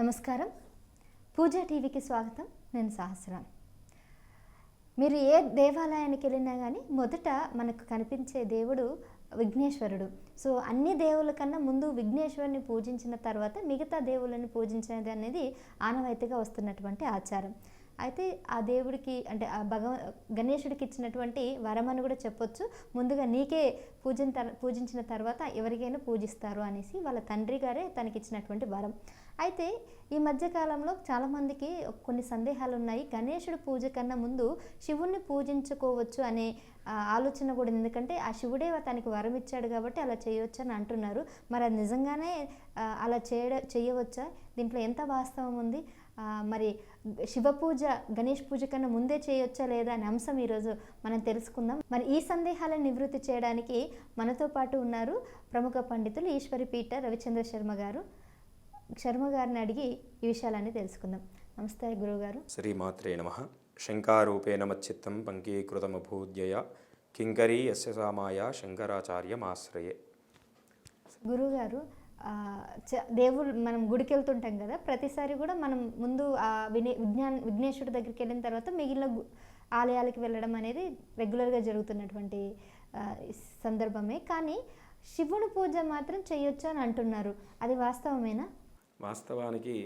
నమస్కారం. పూజా టీవీకి స్వాగతం. నేను సహస్రం. మీరు ఏ దేవాలయానికి వెళ్ళినా కానీ మొదట మనకు కనిపించే దేవుడు విఘ్నేశ్వరుడు. సో అన్ని దేవుల కన్నా ముందు విఘ్నేశ్వరుని పూజించిన తర్వాత మిగతా దేవుళ్ళని పూజించేది అనేది ఆనవాయితీగా వస్తున్నటువంటి ఆచారం. అయితే ఆ దేవుడికి అంటే ఆ భగవ గణేశుడికి ఇచ్చినటువంటి వరం అని కూడా చెప్పొచ్చు. ముందుగా నీకే పూజన తర్- పూజించిన తర్వాత ఎవరికైనా పూజిస్తారు అనేసి వాళ్ళ తండ్రి గారే తనకి ఇచ్చినటువంటి వరం. అయితే ఈ మధ్యకాలంలో చాలామందికి కొన్ని సందేహాలు ఉన్నాయి గణేశుడి పూజ కన్నా ముందు శివుణ్ణి పూజించుకోవచ్చు అనే ఆలోచన కూడా ఎందుకంటే ఆ శివుడే తనకి వరం ఇచ్చాడు కాబట్టి అలా చేయవచ్చు అని అంటున్నారు. మరి అది నిజంగానే అలా చేయడ చేయవచ్చా? దీంట్లో ఎంత వాస్తవం ఉంది? మరి శివ పూజ గణేష్ పూజ కన్నా ముందే చేయొచ్చా లేదా అనే అంశం ఈరోజు మనం తెలుసుకుందాం. మరి ఈ సందేహాలను నివృత్తి చేయడానికి మనతో పాటు ఉన్నారు ప్రముఖ పండితులు ఈశ్వరి పీఠ రవిచంద్ర శర్మ గారు. శర్మ గారిని అడిగి ఈ విషయాలన్నీ తెలుసుకుందాం. నమస్తే గురువుగారు. శ్రీమాత్రే నమ. శంకారూపేణ మచ్చిత్తం పంకీకృతమభూద్యయ కింకరీ యస్య సామాయ శంకరాచార్యమాశ్రయే. గురువుగారు దేవుడు మనం గుడికి వెళ్తుంటాం కదా ప్రతిసారి కూడా మనం ముందు ఆ వినే విజ్ఞాన్ విఘ్నేశ్వరుడి దగ్గరికి వెళ్ళిన తర్వాత మిగిలిన ఆలయాలకి వెళ్ళడం అనేది రెగ్యులర్గా జరుగుతున్నటువంటి సందర్భమే. కానీ శివుని పూజ మాత్రం చేయొచ్చు అని అంటున్నారు. అది వాస్తవమేనా? వాస్తవానికి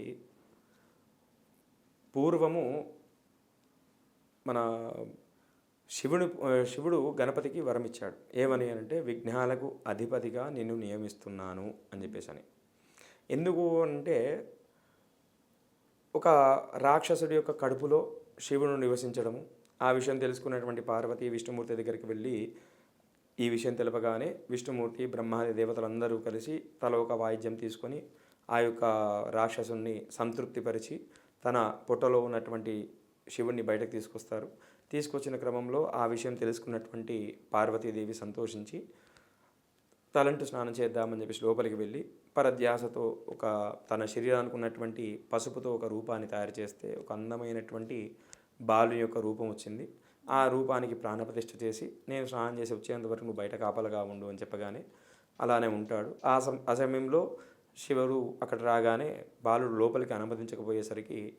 పూర్వము మన శివుడు శివుడు గణపతికి వరం ఇచ్చాడు ఏమని అంటే విఘ్నాలకు అధిపతిగా నిన్ను నియమిస్తున్నాను అని చెప్పేసి అని ఎందుకు అంటే ఒక రాక్షసుడి యొక్క కడుపులో శివుడు నివసించడము ఆ విషయం తెలుసుకున్నటువంటి పార్వతి విష్ణుమూర్తి దగ్గరికి వెళ్ళి ఈ విషయం తెలపగానే విష్ణుమూర్తి బ్రహ్మాది దేవతలందరూ కలిసి తల ఒక వాయిద్యం తీసుకొని ఆ యొక్క రాక్షసుని సంతృప్తిపరిచి తన పొట్టలో ఉన్నటువంటి శివుణ్ణి బయటకు తీసుకొస్తారు. తీసుకొచ్చిన క్రమంలో ఆ విషయం తెలుసుకున్నటువంటి పార్వతీదేవి సంతోషించి తలంటు స్నానం చేద్దామని చెప్పేసి లోపలికి వెళ్ళి పరధ్యాసతో ఒక తన శరీరానికి ఉన్నటువంటి పసుపుతో ఒక రూపాన్ని తయారు చేస్తే ఒక అందమైనటువంటి బాలుని యొక్క రూపం వచ్చింది. ఆ రూపానికి ప్రాణప్రతిష్ఠ చేసి నేను స్నానం చేసి వచ్చేంత వరకు నువ్వు బయట కాపలుగా ఉండు అని చెప్పగానే అలానే ఉంటాడు. ఆ సమ ఆ సమయంలో శివుడు అక్కడ రాగానే బాలుడు లోపలికి అనుమతించకపోయేసరికి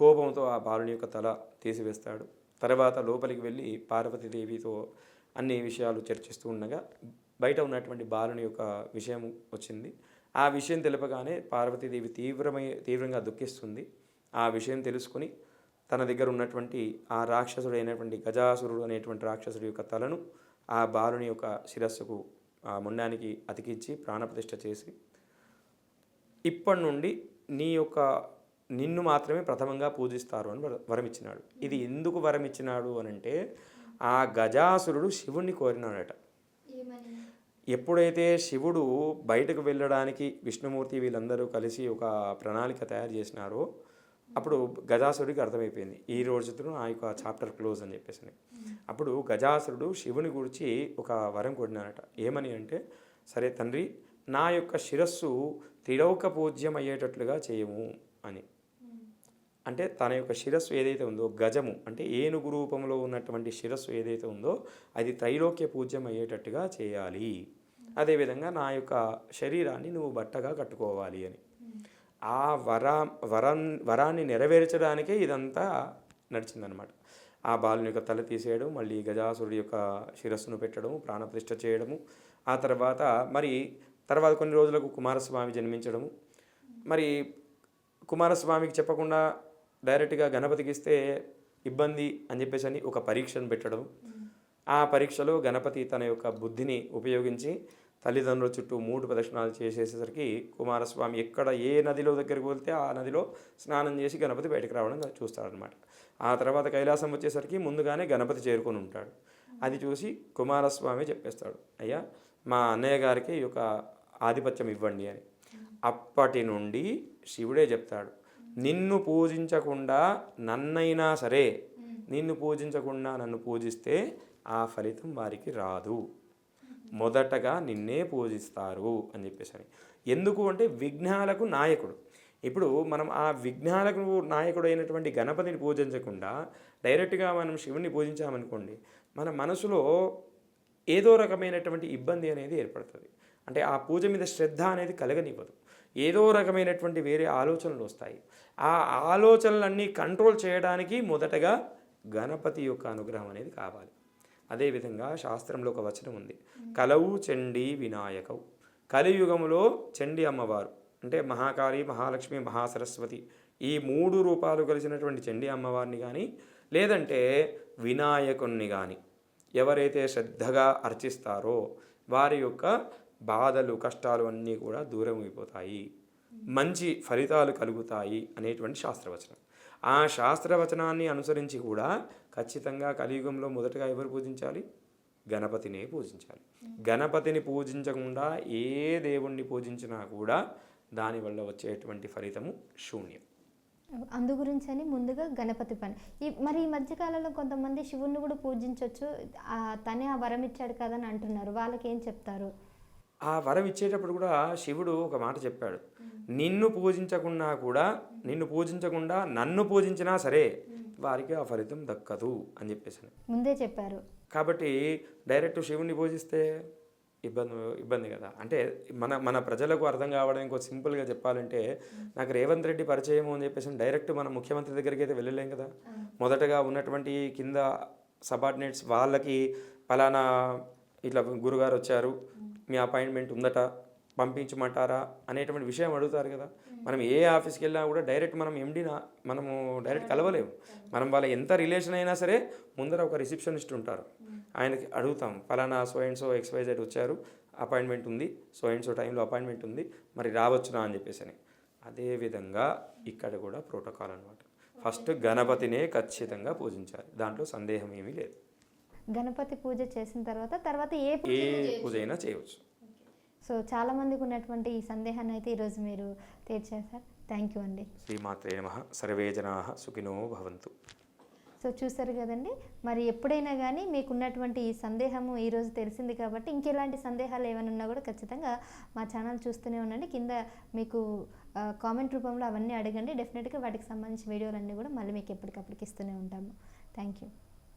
కోపంతో ఆ బాలుని యొక్క తల తీసివేస్తాడు. తర్వాత లోపలికి వెళ్ళి పార్వతీదేవితో అన్ని విషయాలు చర్చిస్తూ ఉండగా బయట ఉన్నటువంటి బాలుని యొక్క విషయం వచ్చింది. ఆ విషయం తెలపగానే పార్వతీదేవి తీవ్రమై తీవ్రంగా దుఃఖిస్తుంది. ఆ విషయం తెలుసుకుని తన దగ్గర ఉన్నటువంటి ఆ రాక్షసుడు అయినటువంటి గజాసురుడు అనేటువంటి రాక్షసుడి యొక్క తలను ఆ బాలుని యొక్క శిరస్సుకు ఆ ముండానికి అతికించి ప్రాణప్రతిష్ఠ చేసి ఇప్పటి నుండి నీ యొక్క నిన్ను మాత్రమే ప్రథమంగా పూజిస్తారు అని వర- వరం ఇచ్చినాడు ఇది ఎందుకు వరం ఇచ్చినాడు అని అంటే ఆ గజాసురుడు శివుణ్ణి కోరినాడట. ఎప్పుడైతే శివుడు బయటకు వెళ్ళడానికి విష్ణుమూర్తి వీళ్ళందరూ కలిసి ఒక ప్రణాళిక తయారు చేసినారో అప్పుడు గజాసురుడికి అర్థమైపోయింది. ఈ రోజుతో ఆ యొక్క చాప్టర్ క్లోజ్ అని చెప్పేసి. అప్పుడు గజాసురుడు శివుని గురించి ఒక వరం కొడినారట ఏమని అంటే సరే తండ్రి నా యొక్క శిరస్సు త్రిలోక పూజ్యం అయ్యేటట్లుగా చేయము. అని. అంటే తన యొక్క శిరస్సు ఏదైతే ఉందో గజము అంటే ఏనుగు రూపంలో ఉన్నటువంటి శిరస్సు ఏదైతే ఉందో అది త్రైలోక్య పూజ్యం అయ్యేటట్టుగా చేయాలి. అదేవిధంగా నా యొక్క శరీరాన్ని నువ్వు బట్టగా కట్టుకోవాలి అని. ఆ వరా వరం వరాన్ని నెరవేర్చడానికే ఇదంతా నడిచిందనమాట. ఆ బాలుని యొక్క తల తీసేయడం మళ్ళీ గజాసురుడి యొక్క శిరస్సును పెట్టడం ప్రాణప్రతిష్ఠ చేయడము ఆ తర్వాత మరి తర్వాత కొన్ని రోజులకు కుమారస్వామి జన్మించడము మరి కుమారస్వామికి చెప్పకుండా డైరెక్ట్గా గణపతికి ఇస్తే ఇబ్బంది అని చెప్పేసి అని ఒక పరీక్షను పెట్టడం. ఆ పరీక్షలో గణపతి తన యొక్క బుద్ధిని ఉపయోగించి తల్లిదండ్రుల చుట్టూ మూడు ప్రదక్షిణాలు చేసేసరికి కుమారస్వామి ఎక్కడ ఏ నదిలో దగ్గరికి వెళ్తే ఆ నదిలో స్నానం చేసి గణపతి బయటకు రావడం చూస్తాడనమాట ఆ తర్వాత కైలాసం వచ్చేసరికి ముందుగానే గణపతి చేరుకొని ఉంటాడు. అది చూసి కుమారస్వామి చెప్పేస్తాడు అయ్యా మా అన్నయ్య గారికి ఈ యొక్క ఆధిపత్యం ఇవ్వండి అని. అప్పటి నుండి శివుడే చెప్తాడు. నిన్ను పూజించకుండా నన్నైనా సరే నిన్ను పూజించకుండా నన్ను పూజిస్తే ఆ ఫలితం వారికి రాదు. మొదటగా నిన్నే పూజిస్తారు అని చెప్పేసి ఎందుకు అంటే విఘ్నాలకు నాయకుడు. ఇప్పుడు మనం ఆ విఘ్నాలకు నాయకుడు అయినటువంటి గణపతిని పూజించకుండా డైరెక్ట్గా మనం శివుని పూజించామనుకోండి మన మనసులో ఏదో రకమైనటువంటి ఇబ్బంది అనేది ఏర్పడుతుంది. అంటే ఆ పూజ మీద శ్రద్ధ అనేది కలగనివ్వదు. ఏదో రకమైనటువంటి వేరే ఆలోచనలు వస్తాయి. ఆ ఆలోచనలన్నీ కంట్రోల్ చేయడానికి మొదటగా గణపతి యొక్క అనుగ్రహం అనేది కావాలి. అదేవిధంగా శాస్త్రంలో ఒక వచనం ఉంది. కలవు చండీ వినాయకవు. కలియుగములో చండీ అమ్మవారు అంటే మహాకాళి మహాలక్ష్మి మహాసరస్వతి ఈ మూడు రూపాలు కలిసినటువంటి చండీ అమ్మవారిని కానీ లేదంటే వినాయకుణ్ణి కానీ ఎవరైతే శ్రద్ధగా అర్చిస్తారో వారి యొక్క బాధలు కష్టాలు అన్నీ కూడా దూరం అయిపోతాయి. మంచి ఫలితాలు కలుగుతాయి అనేటువంటి శాస్త్రవచనం. ఆ శాస్త్రవచనాన్ని అనుసరించి కూడా ఖచ్చితంగా కలియుగంలో మొదటగా ఎవరు పూజించాలి? గణపతినే పూజించాలి. గణపతిని పూజించకుండా ఏ దేవుణ్ణి పూజించినా కూడా దానివల్ల వచ్చేటువంటి ఫలితము శూన్యం. అందు గురించి అని ముందుగా గణపతి పని. ఈ మరి ఈ మధ్యకాలంలో కొంతమంది శివుణ్ణి కూడా పూజించవచ్చు తనే ఆ వరం ఇచ్చాడు కదా అని అంటున్నారు. వాళ్ళకి ఏం చెప్తారు? ఆ వరం ఇచ్చేటప్పుడు కూడా శివుడు ఒక మాట చెప్పాడు. నిన్ను పూజించకుండా కూడా నిన్ను పూజించకుండా నన్ను పూజించినా సరే వారికి ఆ ఫలితం దక్కదు అని చెప్పేసి ముందే చెప్పారు. కాబట్టి డైరెక్ట్ శివుని పూజిస్తే ఇబ్బంది ఇబ్బంది కదా. అంటే మన మన ప్రజలకు అర్థం కావడానికి కొంచెం సింపుల్గా చెప్పాలంటే నాకు రేవంత్ రెడ్డి పరిచయం అని చెప్పేసి డైరెక్ట్ మన ముఖ్యమంత్రి దగ్గరికి అయితే వెళ్ళలేం కదా. మొదటగా ఉన్నటువంటి కింద సబార్డినేట్స్ వాళ్ళకి పలానా ఇట్లా గురుగారు వచ్చారు. మీ అపాయింట్మెంట్ ఉందట పంపించమంటారా అనేటువంటి విషయం అడుగుతారు కదా. మనం ఏ ఆఫీస్కి వెళ్ళినా కూడా డైరెక్ట్ మనం ఎండి మనము డైరెక్ట్ కలవలేము. మనం వాళ్ళ ఎంత రిలేషన్ అయినా సరే ముందర ఒక రిసెప్షనిస్ట్ ఉంటారు. ఆయనకి అడుగుతాం ఫలానా సో అండ్ సో ఎక్స్వైజెడ్ వచ్చారు అపాయింట్మెంట్ ఉంది సో అండ్ సో టైంలో అపాయింట్మెంట్ ఉంది మరి రావచ్చునా? అని చెప్పేసి అని అదేవిధంగా ఇక్కడ కూడా ప్రోటోకాల్ అనమాట ఫస్ట్ గణపతినే ఖచ్చితంగా పూజించాలి. దాంట్లో సందేహం ఏమీ లేదు. గణపతి పూజ చేసిన తర్వాత తర్వాత ఏ పూజ ఏ పూజ అయినా చేయవచ్చు సో చాలా మందికి ఉన్నటువంటి ఈ సందేహాన్ని అయితే ఈరోజు మీరు తీర్చారు సార్ థ్యాంక్ యూ అండి. శ్రీమాత్రే నమ. సర్వే జనా సుఖినో భవంతు. సో చూసారు కదండి మరి ఎప్పుడైనా కానీ మీకు ఉన్నటువంటి ఈ సందేహము ఈరోజు తెలిసింది కాబట్టి ఇంకెలాంటి సందేహాలు ఏమైనా ఉన్నా కూడా ఖచ్చితంగా మా ఛానల్ చూస్తూనే ఉండండి. కింద మీకు కామెంట్ రూపంలో అవన్నీ అడగండి. డెఫినెట్గా వాటికి సంబంధించిన వీడియోలన్నీ కూడా మళ్ళీ మీకు ఎప్పటికప్పటికి ఇస్తూనే ఉంటాము. Thank you